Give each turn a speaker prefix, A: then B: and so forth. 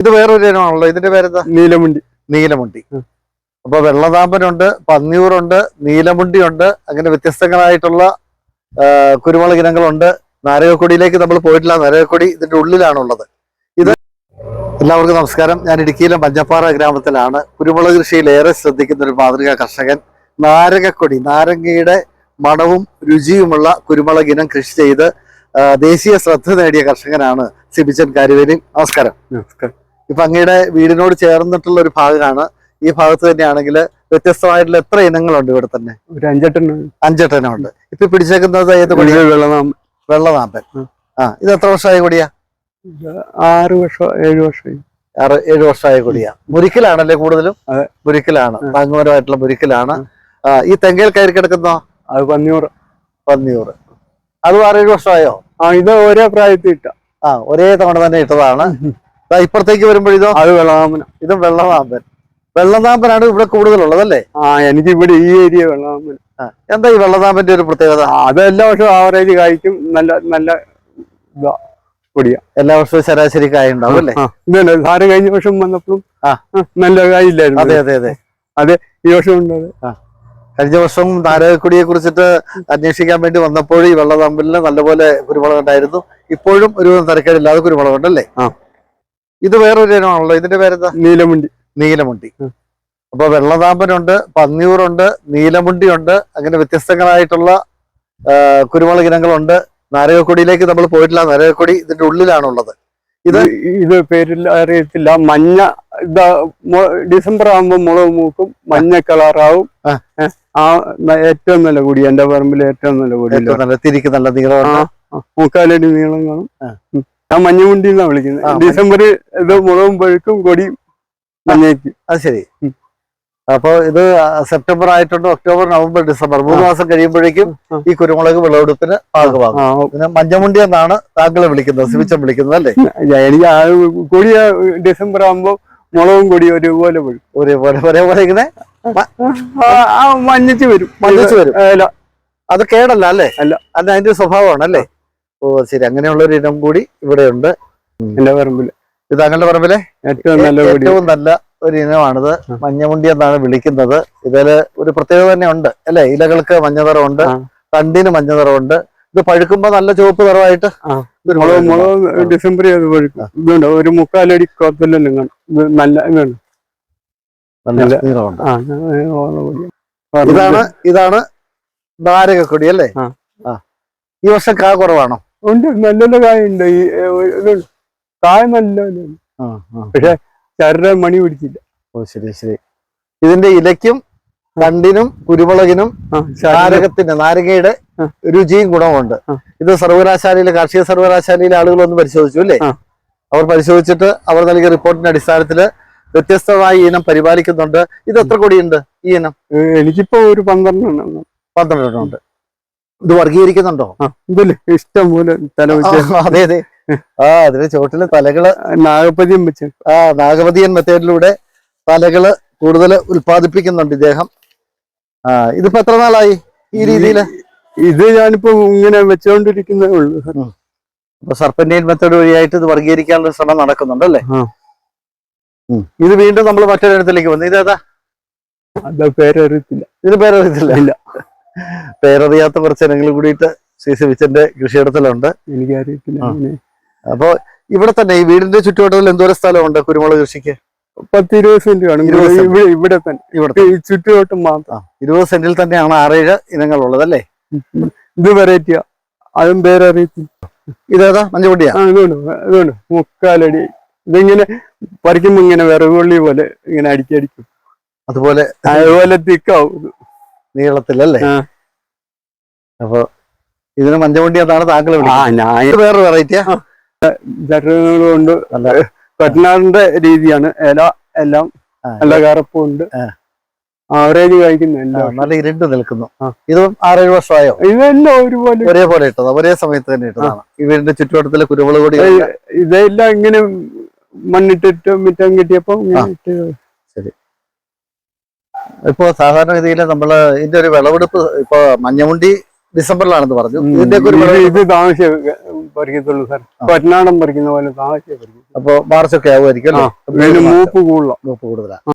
A: ഇത് വേറൊരു ഇനമാണല്ലോ. ഇതിന്റെ പേരെന്താ?
B: നീലമുണ്ടി.
A: നീലമുണ്ടി. അപ്പൊ വെള്ളതാമ്പനുണ്ട് പന്നിയൂറുണ്ട് നീലമുണ്ടിയുണ്ട് അങ്ങനെ വ്യത്യസ്തങ്ങളായിട്ടുള്ള കുരുമുളക് ഇനങ്ങളുണ്ട്. നാരകക്കൊടിയിലേക്ക് നമ്മൾ പോയിട്ടില്ല. നാരകക്കൊടി ഇതിന്റെ ഉള്ളിലാണുള്ളത്. ഇത് എല്ലാവർക്കും നമസ്കാരം. ഞാൻ ഇടുക്കിയിലെ മഞ്ഞപ്പാറ ഗ്രാമത്തിലാണ്. കുരുമുളക് കൃഷിയിൽ ഏറെ ശ്രദ്ധിക്കുന്ന ഒരു മാതൃകാ കർഷകൻ. നാരകക്കൊടി നാരങ്ങയുടെ മണവും രുചിയുമുള്ള കുരുമുളക് ഇനം കൃഷി ചെയ്ത് ദേശീയ ശ്രദ്ധ നേടിയ കർഷകനാണ് സിബിച്ചൻ കാര്യവേലി നമസ്കാരം.
B: നമസ്കാരം.
A: ഇപ്പൊ അങ്ങയുടെ വീടിനോട് ചേർന്നിട്ടുള്ള ഒരു ഭാഗമാണ്. ഈ ഭാഗത്ത് തന്നെയാണെങ്കിൽ വ്യത്യസ്തമായിട്ടുള്ള എത്ര ഇനങ്ങളുണ്ട് ഇവിടെ തന്നെ?
B: ഒരു അഞ്ചെട്ടെണ്ണം.
A: അഞ്ചെട്ടെണ്ണമുണ്ട് ഇപ്പൊ പിടിച്ചേക്കുന്നത് ഏത് കൊടിയ?
B: വെള്ളനാമ്പൻ. വെള്ളം
A: വെള്ളനാമ്പൻ. ആ. ഇത് എത്ര വർഷമായ കൊടിയാ?
B: ആറ് വർഷം ഏഴ് വർഷം
A: ആറ് ഏഴ് വർഷമായ കൊടിയാ. മുരിക്കലാണല്ലേ കൂടുതലും? മുരിക്കലാണ്. താങ്ങുമരമായിട്ടുള്ള മുരിക്കലാണ്. ഈ തെങ്ങയിൽ കയറി കിടക്കുന്നോ?
B: അത് പന്നിയൂറ്
A: പന്നിയൂറ് അത് ആറേഴ് വർഷമായോ?
B: ആ ഇത് ഒരേ പ്രായത്തിൽ ഇട്ട.
A: ആ ഒരേ തവണ തന്നെ ഇട്ടതാണ്. ഇപ്പുറത്തേക്ക് വരുമ്പോഴിതോ
B: അത് വെള്ളാമന
A: ഇത് വെള്ളനാമ്പൻ. വെള്ളനാമ്പനാണ് ഇവിടെ കൂടുതലുള്ളത് അല്ലേ?
B: ആ എനിക്ക് ഇവിടെ ഈ ഏരിയ വെള്ളാമന
A: എന്താ ഈ വെള്ളനാമ്പന്റെ ഒരു പ്രത്യേകത?
B: അതെല്ലാ വർഷവും ആവറേജ് കായ്ക്കും. നല്ല നല്ല
A: എല്ലാ വർഷവും ശരാശരി കായ ഉണ്ടാവും അല്ലേ?
B: ഇതല്ലേ സാറ് കഴിഞ്ഞ വർഷം വന്നപ്പോഴും നല്ല കായില്ലായിരുന്നു.
A: അതെ അതെ അതെ.
B: ഈ വർഷം ഉണ്ടത്
A: കഴിഞ്ഞ വർഷം നാരകക്കുടിയെ കുറിച്ചിട്ട് അന്വേഷിക്കാൻ വേണ്ടി വന്നപ്പോൾ ഈ വെള്ളതാമ്പലിന് നല്ലപോലെ കുരുമുളക് ഉണ്ടായിരുന്നു. ഇപ്പോഴും ഒരു തരക്കേടില്ലാതെ കുരുമുളക് ഉണ്ടല്ലേ
B: ആ.
A: ഇത് വേറൊരു ഇനമാണല്ലോ. ഇതിന്റെ പേരെന്താ?
B: നീലമുണ്ടി.
A: നീലമുണ്ടി. അപ്പൊ വെള്ളതാമ്പനുണ്ട് പന്നിയൂറുണ്ട് നീലമുണ്ടിയുണ്ട് അങ്ങനെ വ്യത്യസ്തങ്ങളായിട്ടുള്ള കുരുമുളക് ഇനങ്ങളുണ്ട്. നാരകക്കൊടിയിലേക്ക് നമ്മൾ പോയിട്ടില്ല. നാരകക്കൊടി ഇതിന്റെ ഉള്ളിലാണുള്ളത്. ഇത്?
B: ഇത് പേരിൽ അറിയത്തില്ല. മഞ്ഞ ഇതാ ഡിസംബർ ആകുമ്പോ മുളക് മൂക്കും മഞ്ഞ കളറാവും.
A: ആ.
B: ഏറ്റവും നല്ല കൂടി എന്റെ പറമ്പിൽ ഏറ്റവും നല്ല കൂടി
A: ഏറ്റവും നല്ല തിരിക്ക് നല്ല നീളം
B: മുക്കാലടി നീളം കാണും. ഞാൻ മഞ്ഞമുണ്ടി എന്നാ വിളിക്കുന്നത് ഡിസംബർ ഇത് മുളകും പഴുക്കും കൊടിയും മഞ്ഞയ്ക്ക്
A: അത് ശരി. അപ്പൊ ഇത് സെപ്റ്റംബർ ആയിട്ടുണ്ട് ഒക്ടോബർ നവംബർ ഡിസംബർ മൂന്ന് മാസം കഴിയുമ്പോഴേക്കും ഈ കുരുമുളക് വിളവെടുപ്പിന് പാകമാകും. പിന്നെ മഞ്ഞമുണ്ടി എന്നാണ് താങ്കളെ വിളിക്കുന്നത് സിവിച്ചം വിളിക്കുന്നത് അല്ലേ?
B: എനിക്ക് ആ കൊടിയ ഡിസംബർ ആകുമ്പോ മുളകും കൊടി ഒരുപോലെ
A: ഒരേപോലെ ഒരേപോലെ ഇങ്ങനെ
B: മഞ്ഞച്ച് വരും.
A: മഞ്ഞച്ച് വരും. അത് കേടല്ല അല്ലേ?
B: അല്ല.
A: അത് അതിന്റെ സ്വഭാവമാണ് അല്ലേ? ഓ ശരി. അങ്ങനെയുള്ള ഒരു ഇനം കൂടി ഇവിടെയുണ്ട്.
B: എന്റെ പറമ്പിൽ.
A: ഇത് താങ്കളുടെ പറമ്പിലെ?
B: ഏറ്റവും നല്ല
A: ഏറ്റവും നല്ല ഒരു ഇനമാണിത്. മഞ്ഞമുണ്ടി എന്നാണ് വിളിക്കുന്നത്. ഇതിൽ ഒരു പ്രത്യേകത തന്നെ ഉണ്ട് അല്ലെ? ഇലകൾക്ക് മഞ്ഞ നിറമുണ്ട്
B: ആ.
A: തണ്ടിന് മഞ്ഞ നിറമുണ്ട്. ഇത് പഴുക്കുമ്പോ നല്ല ചുവപ്പ് നിറമായിട്ട്
B: മുളക് ഡിസംബർ ചെയ്ത് പഴുക്കും. ഇതുണ്ട്. ഒരു മുക്കാലടി നല്ല ഇതാണ്.
A: ഇതാണ് ഇതാണ് നാരകക്കൊടി അല്ലേ? ഈ വർഷം കാ കുറവാണോ?
B: ഉണ്ട്. നല്ല നല്ല കായുണ്ട്. ഈ ഇതുണ്ട് കായ നല്ല. പക്ഷെ ചരട മണി പിടിച്ചില്ല.
A: ഓ ശരി ശരി. ഇതിന്റെ ഇലയ്ക്കും കണ്ടിനും കുരുമുളകിനും നാരകത്തിന്റെ നാരകയുടെ രുചിയും ഗുണമുണ്ട് ഇത് സർവകലാശാലയിലെ കാർഷിക സർവകലാശാലയിലെ ആളുകൾ ഒന്ന് പരിശോധിച്ചു അല്ലേ? അവർ പരിശോധിച്ചിട്ട് അവർ നൽകിയ റിപ്പോർട്ടിന്റെ അടിസ്ഥാനത്തിൽ വ്യത്യസ്തമായ ഇനം പരിപാലിക്കുന്നുണ്ട്. ഇത് എത്ര കൊടിയുണ്ട് ഈ ഇനം?
B: എനിക്കിപ്പോ ഒരു പന്ത്രണ്ടെണ്ണം
A: പന്ത്രണ്ടെണ്ണം ഉണ്ട്. ഇത് വർഗീകരിക്കുന്നുണ്ടോ?
B: ഇതിൽ ഇഷ്ടം പോലെ തല
A: അതെ അതെ. ആ അതിന്റെ ചോട്ടിൽ തലകൾ
B: നാഗപതിയൻ വെച്ച്
A: ആ നാഗപതിയൻ മെത്തേഡിലൂടെ തലകൾ കൂടുതൽ ഉൽപ്പാദിപ്പിക്കുന്നുണ്ട് ഇദ്ദേഹം. ആ ഇതിപ്പോ എത്ര നാളായി ഈ രീതിയിൽ?
B: ഇത് ഞാനിപ്പോ ഇങ്ങനെ വെച്ചോണ്ടിരിക്കുന്നേ ഉള്ളൂ.
A: അപ്പൊ മെത്തേഡ് വഴിയായിട്ട് ഇത് വർഗീകരിക്കാനുള്ള ശ്രമം നടക്കുന്നുണ്ട് അല്ലേ? ഇത് വീണ്ടും നമ്മൾ മറ്റൊരിടത്തിലേക്ക് വന്നു. ഇതേതാ?
B: അത് പേരറിയത്തില്ല.
A: ഇതിന് പേരറിയത്തില്ല.
B: ഇല്ല.
A: പേരറിയാത്ത കുറച്ച് ഇനങ്ങൾ കൂടിയിട്ട് ശ്രീ സിവിച്ചന്റെ കൃഷിയിടത്തിലുണ്ട്. എനിക്ക്
B: അറിയത്തില്ല.
A: അപ്പൊ ഇവിടെ തന്നെ ഈ വീടിന്റെ ചുറ്റുവട്ടത്തിൽ എന്തോരം സ്ഥലമുണ്ട് കുരുമുളക് കൃഷിക്ക്?
B: പത്ത് ഇരുപത് സെന്റ്. കാണും ഇവിടെ- തന്നെ.
A: ഇവിടെ
B: ഈ ചുറ്റുവട്ടം മാത്രം.
A: ഇരുപത് സെന്റിൽ തന്നെയാണ് ആറേഴ് ഇനങ്ങൾ ഉള്ളത് അല്ലേ
B: ഇത് വെറൈറ്റിയാ. അതും പേരറിയത്തില്ല.
A: ഇതേതാ? മഞ്ഞപ്പൊടിയാ?
B: ഇതുകൊണ്ട് മുക്കാലടി. ഇതിങ്ങനെ പറിക്കുമ്പോ ഇങ്ങനെ വിറകുള്ളി പോലെ ഇങ്ങനെ അടിക്കടിക്കും.
A: അതുപോലെ
B: അതുപോലെ തിക്കാവും.
A: നീളത്തിലല്ലേ. അപ്പൊ ഇതിന് മഞ്ഞപ്പൊടി അതാണ് താങ്കൾ വെറൈറ്റിയാണ്ട്
B: ഞാൻ
A: വേറെ വേറൊരു വെറൈറ്റിയാ
B: ചട്ടങ്ങൾ കൊണ്ട് കട്ടനാടിന്റെ രീതിയാണ്. ഇല എല്ലാം നല്ല കറുപ്പുണ്ട്. ആവറേജ് കഴിക്കുന്നുണ്ട്
A: നല്ല ഇരുണ്ട് നിൽക്കുന്നു. ഇത് ആറേഴ് വർഷമായോ?
B: ഇതെല്ലാം ഒരുപോലെ
A: ഒരേപോലെ ഇട്ടത് ഒരേ സമയത്ത് തന്നെ ഇട്ടതാണ്. ഇവരുടെ ചുറ്റുവട്ടത്തിലെ കുരുമുളക്
B: കൂടി ഇതെല്ലാം ഇങ്ങനെ മണ്ണിട്ടിട്ട് മിറ്റം കിട്ടിയപ്പോ ഇങ്ങനെ സാധാരണ
A: ഇപ്പോ സാധാരണഗതിയിൽ നമ്മൾ ഇതിന്റെ ഒരു വിളവെടുപ്പ് ഇപ്പൊ മഞ്ഞമുണ്ടി ഡിസംബറിലാണെന്ന് പറഞ്ഞു. ഇതിന്റെ ഒരു
B: ഇത്
A: വിളവെടുപ്പ്
B: ഇത് താമസിച്ച പറിക്കത്തുള്ളൂ സാർ. പറ്റനാടൻ പറിക്കുന്ന പോലെ താഴ്ച പറിക്കും
A: അപ്പൊ മാർച്ചൊക്കെ ആവുമായിരിക്കും അല്ലേ?
B: മൂപ്പ് കൂടുതലാണ്
A: മൂപ്പ് കൂടുതലാണ്